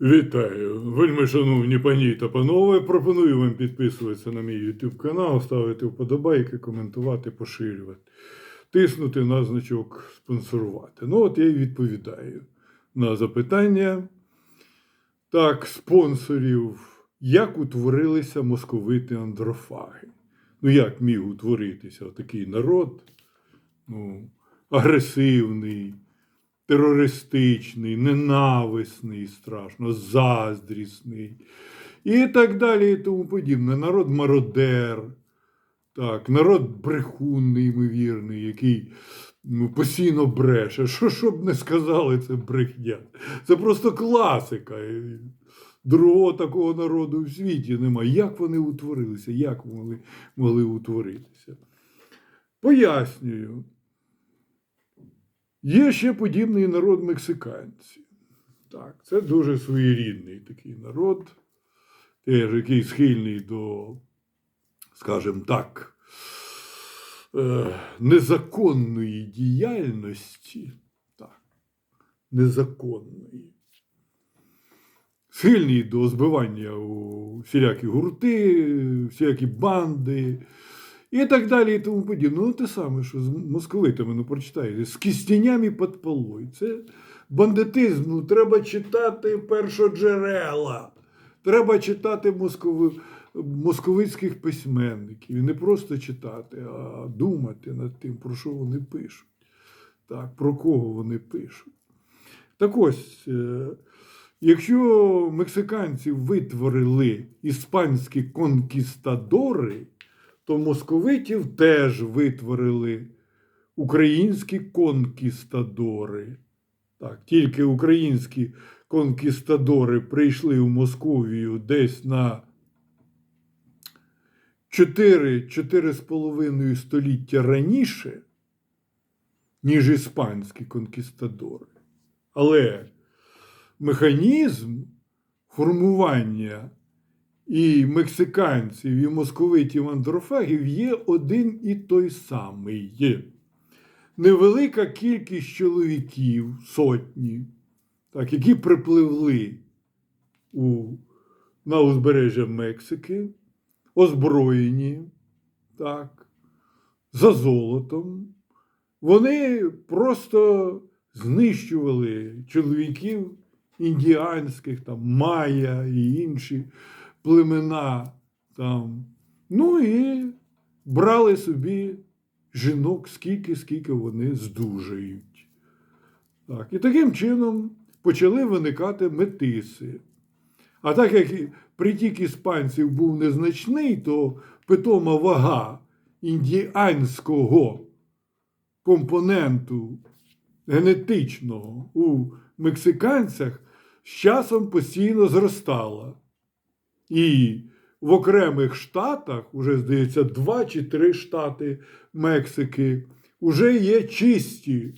Вітаю, вельми шановні пані та панове. Пропоную вам підписуватися на мій YouTube канал, ставити вподобайки, коментувати, поширювати, тиснути на значок спонсорувати. Ну, от я і відповідаю на запитання. Так, спонсорів, як утворилися московити андрофаги? Ну, як міг утворитися такий народ? Ну, агресивний, терористичний, ненависний, страшно, заздрісний і так далі, і тому подібне. Народ мародер, так, народ брехун неймовірний, який ну, постійно бреше. Що щоб не сказали, це брехня. Це просто класика. Другого такого народу в світі немає. Як вони утворилися? Як могли, могли утворитися? Пояснюю. Є ще подібний народ мексиканці. Так, це дуже своєрідний такий народ, теж який схильний до, скажімо так, е, незаконної діяльності. Так, незаконної. Схильний до збивання у всілякі гурти, всілякі банди і так далі, і тому подібне. Ну, те саме, що з московитами, ну прочитайте, з кістянями під полой. Це бандитизм. Ну, треба читати першоджерела. Треба читати москови, московицьких письменників. І не просто читати, а думати над тим, про що вони пишуть. Так, про кого вони пишуть. Так ось, е, якщо мексиканці витворили іспанські конкістадори, то московитів теж витворили українські конкістадори. Так, тільки українські конкістадори прийшли в Московію десь на 4-4,5 століття раніше, ніж іспанські конкістадори. Але механізм формування і мексиканців, і московитів андрофагів є один і той самий. Невелика кількість чоловіків, сотні, так, які припливли у, на узбережжя Мексики, озброєні, так, за золотом. Вони просто знищували чоловіків індіанських, там, майя і інші племена там. Ну і брали собі жінок скільки, скільки вони здужають. Так. І таким чином почали виникати метиси. А так як притік іспанців був незначний, то питома вага індіанського компоненту генетичного у мексиканцях з часом постійно зростала. І в окремих штатах, уже здається, два чи три штати Мексики, вже є чисті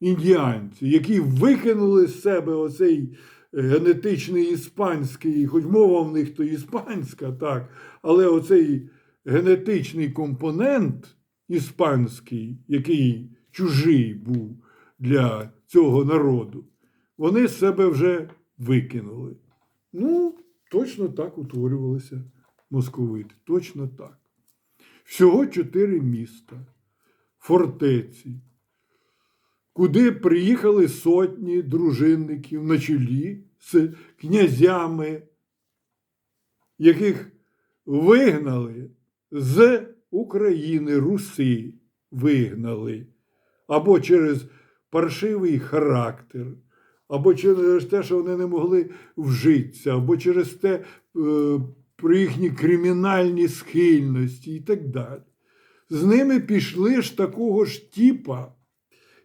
індіанці, які викинули з себе оцей генетичний іспанський, хоч мова в них то іспанська, так, але оцей генетичний компонент іспанський, який чужий був для цього народу, вони з себе вже викинули. Ну, точно так утворювалися московити. Точно так. Всього чотири міста, фортеці, куди приїхали сотні дружинників на чолі з князями, яких вигнали з України, Руси вигнали, або через паршивий характер, або через те, що вони не могли вжитися, або через те, е, про їхні кримінальні схильності і так далі. З ними пішли ж такого ж типа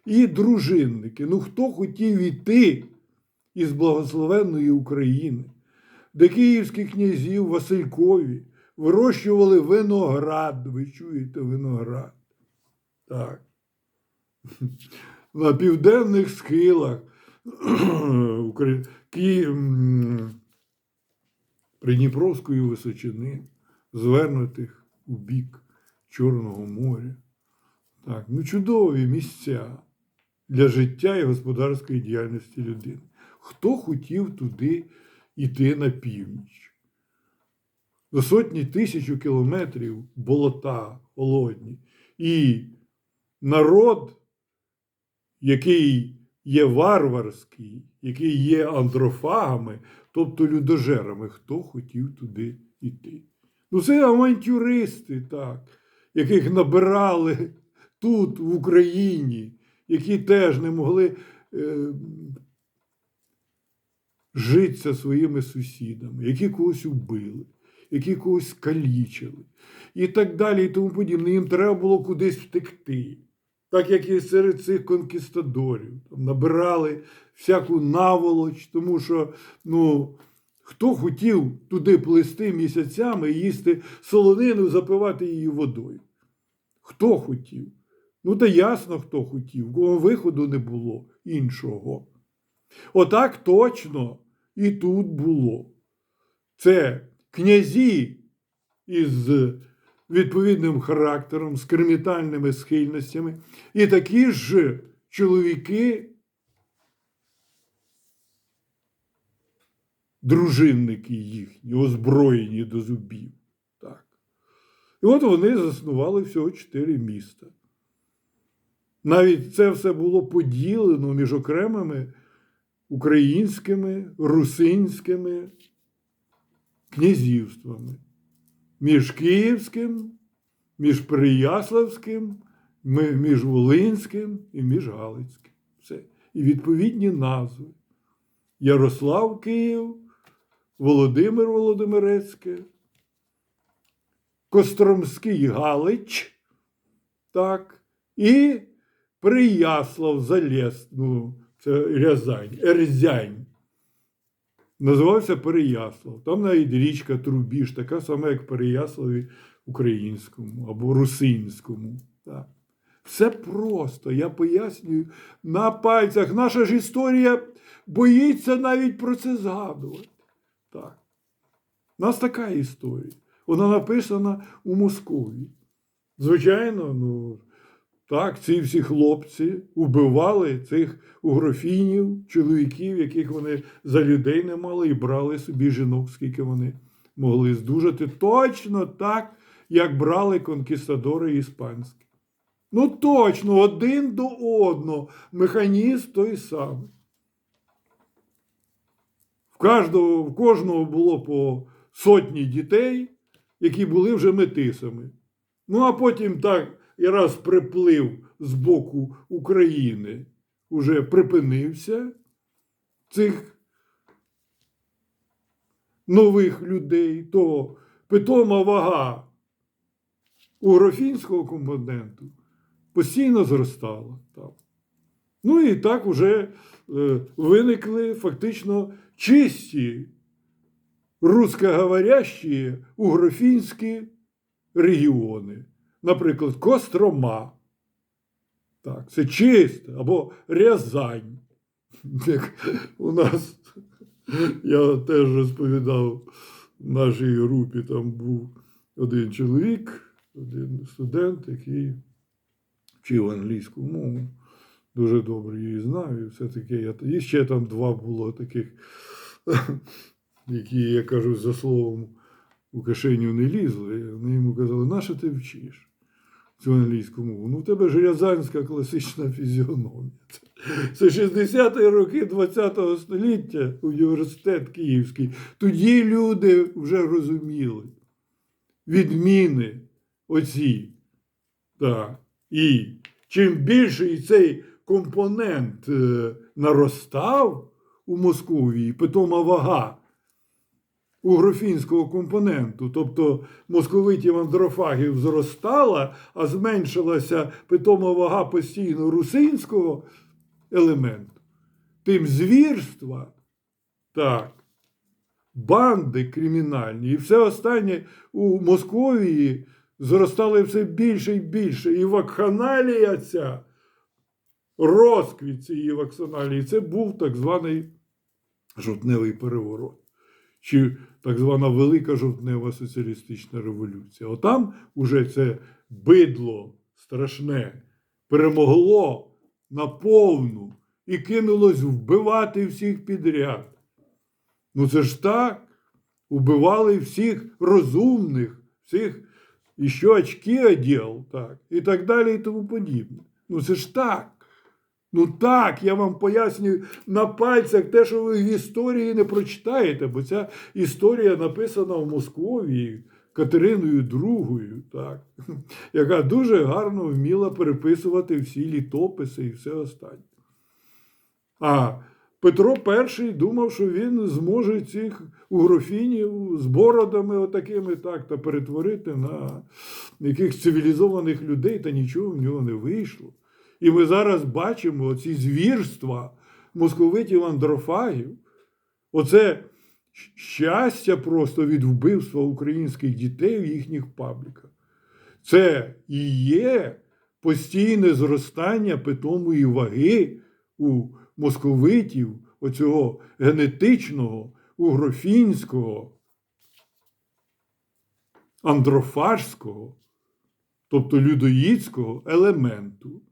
і дружинники. Ну, хто хотів іти із благословенної України, де київські князів Василькові вирощували виноград. Ви чуєте виноград? Так. На південних схилах Украї- Ки- Придніпровської височини, звернутих у бік Чорного моря. Так, ну чудові місця для життя і господарської діяльності людини. хто хотів туди йти на північ. За сотні тисячу кілометрів болота холодні. І народ, який є варварський, який є андрофагами, тобто людожерами, хто хотів туди йти. Ну, це авантюристи, так, яких набирали тут, в Україні, які теж не могли е, житися своїми сусідами, які когось убили, які когось калічили і так далі, і тому подібне. Їм треба було кудись втекти. Так як і серед цих конкістадорів. Там набирали всяку наволоч, тому що ну, хто хотів туди плисти місяцями їсти солонину, запивати її водою? Хто хотів? Ну, та ясно, хто хотів, кого виходу не було іншого. Отак точно і тут було. Це князі із відповідним характером, з кримітальними схильностями, і такі ж чоловіки, дружинники їхні, озброєні до зубів. Так. І от вони заснували всього чотири міста. Навіть це все було поділено між окремими українськими, русинськими князівствами. Між Київським, між Переяславським, ми- між Волинським і між Галицьким. Все. І відповідні назви. Ярослав Київ, Володимир Володимирецьке, Костромський Галич, так, і Прияслав Залес, ну, це Рязань, Ерзянь. Називався Переяслав. Там навіть річка Трубіж, така сама, як Переяславі українському або русинському. Так. Все просто, я пояснюю на пальцях. Наша ж історія боїться навіть про це згадувати. Так. У нас така історія. Вона написана у Московії. Звичайно, ну, так, ці всі хлопці убивали цих угрофінів, чоловіків, яких вони за людей не мали, і брали собі жінок, скільки вони могли здужати. Точно так, як брали конкістадори іспанські. Ну точно, один до одного. Механізм той самий. В кожного, в кожного було по сотні дітей, які були вже метисами. Ну, а потім так і раз приплив з боку України, уже припинився цих нових людей, то питома вага угрофінського компоненту постійно зростала. Там. Ну і так вже е, виникли фактично чисті русскоговорящі угрофінські регіони. Наприклад, Кострома. Так, це чисте, або Рязань. Як у нас, я теж розповідав в нашій групі, там був один чоловік, один студент, який вчив англійську мову, дуже добре її знав, і все таке. І ще там два було таких, які, я кажу, за словом у кишеню не лізли. Вони йому казали, нащо ти вчиш цю англійську мову? Ну, в тебе ж рязанська класична фізіономія. Це 60-ті роки ХХ століття, університет Київський. Тоді люди вже розуміли відміни оці. Так. І чим більший цей компонент е, наростав у Московії, питома вага угрофінського компоненту, тобто московитів андрофагів зростала, а зменшилася питома вага постійно русинського елементу, тим звірства, так, банди кримінальні і все останнє у Московії зростали все більше і більше. І вакханалія ця, розквіт цієї вакханалії, це був так званий жовтневий переворот. Чи так звана Велика жовтнева соціалістична революція. Отам уже це бидло страшне перемогло наповну і кинулось вбивати всіх підряд. Ну це ж так. Убивали всіх розумних, всіх, і що очки оділ, так, і так далі, і тому подібне. Ну це ж так. Ну так, я вам пояснюю на пальцях те, що ви в історії не прочитаєте, бо ця історія написана в Московії Катериною II, так, яка дуже гарно вміла переписувати всі літописи і все останнє. А Петро І думав, що він зможе цих угрофінів з бородами отакими так, та перетворити на якихось цивілізованих людей, та нічого в нього не вийшло. І ми зараз бачимо ці звірства московитів андрофагів. Оце щастя просто від вбивства українських дітей в їхніх пабліках. Це і є постійне зростання питомої ваги у московитів, оцього генетичного, угрофінського, андрофажського, тобто людоїдського елементу.